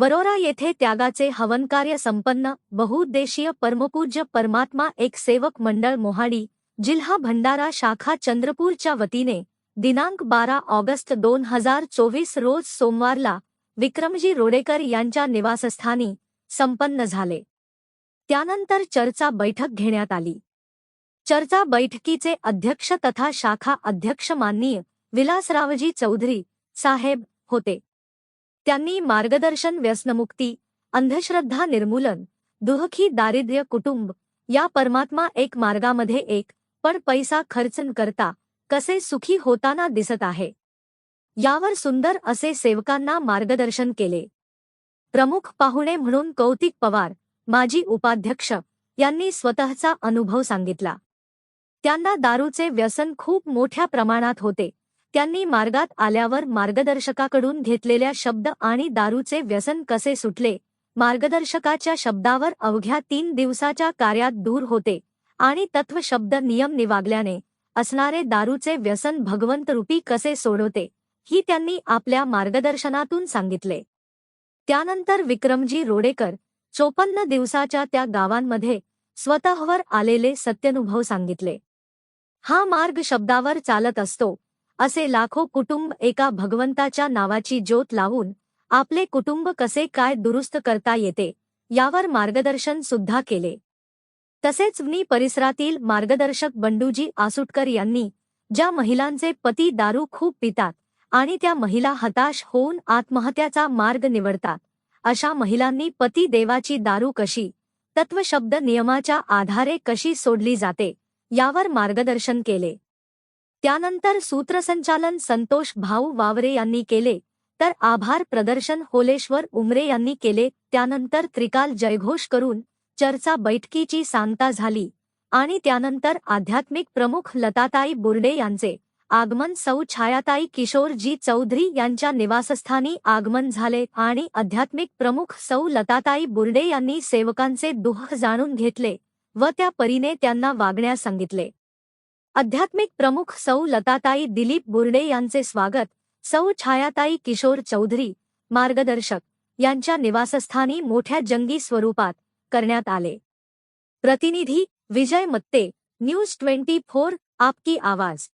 वरोरा येथे त्यागाचे हवनकार्य संपन्न बहुउद्देशीय परमपूज्य परमात्मा एक सेवक मंडळ मोहाडी जिल्हा भंडारा शाखा चंद्रपूरच्या वतीने दिनांक बारा ऑगस्ट दोन हजार चोवीस रोज सोमवारला विक्रमजी रोडेकर यांच्या निवासस्थानी संपन्न झाले. त्यानंतर चर्चा बैठक घेण्यात आली. चर्चा बैठकीचे अध्यक्ष तथा शाखा अध्यक्ष माननीय विलासरावजी चौधरी साहेब होते. त्यांनी मार्गदर्शन व्यसनमुक्ती अंधश्रद्धा निर्मूलन दुहखी दारिद्र्य कुटुंब या परमात्मा एक मार्गामध्ये एक पण पैसा खर्च करता कसे सुखी होताना दिसत आहे? यावर सुंदर असे सेवकांना मार्गदर्शन केले. प्रमुख पाहुणे म्हणून कौतिक पवार माजी उपाध्यक्ष यांनी स्वतःचा अनुभव सांगितला. त्यांना दारूचे व्यसन खूप मोठ्या प्रमाणात होते. त्यांनी मार्गात आल्यावर मार्गदर्शकाकडून घेतलेल्या शब्द आणि दारूचे व्यसन कसे सुटले? मार्गदर्शकाच्या शब्दावर अवघ्या तीन दिवसाच्या कार्यात दूर होते आणि तत्व शब्द नियम निवागल्याने असणारे दारूचे व्यसन भगवंतरूपी कसे सोडवते ही त्यांनी आपल्या मार्गदर्शनातून सांगितले. त्यानंतर विक्रमजी रोडेकर चोपन्न दिवसाच्या त्या गावांमध्ये स्वतःवर आलेले सत्यनुभव सांगितले. हा मार्ग शब्दावर चालत असतो. असे लाखो कुटुंब एका भगवंताच्या नावाची ज्योत लावून आपले कुटुंब कसे काय दुरुस्त करता येते यावर मार्गदर्शन सुद्धा केले. तसेच वनी परिसरातील मार्गदर्शक बंडूजी आसुटकर यांनी ज्या महिलांचे पती दारू खूप पितात आणि त्या महिला हताश होऊन आत्महत्याचा मार्ग निवडतात अशा महिलांनी पती देवाची दारू कशी तत्वशब्द नियमाच्या आधारे कशी सोडली जाते यावर मार्गदर्शन केले. त्यानंतर सूत्रसंचालन संतोष भाऊ वावरे यांनी केले तर आभार प्रदर्शन होलेश्वर उमरे यांनी केले त्यानंतर त्रिकाल जयघोष करून चर्चा बैठकीची सांगता झाली आणि त्यानंतर आध्यात्मिक प्रमुख लताताई बुर्डे यांचे आगमन सौ छायाताई किशोरजी चौधरी यांच्या निवासस्थानी आगमन झाले आणि आध्यात्मिक प्रमुख सौ लताताई बुर्डे यांनी सेवकांचे दुःख जाणून घेतले व त्या परीने त्यांना वागण्यास सांगितले. आध्यात्मिक प्रमुख सौ लताताई दिलीप बुर्डे यांचे स्वागत. सौ छायाताई किशोर चौधरी मार्गदर्शक यांच्या निवासस्थानी मोठ्या जंगी स्वरूपात करण्यात आले. प्रतिनिधी Vijay Matte news twenty four आपकी आवाज.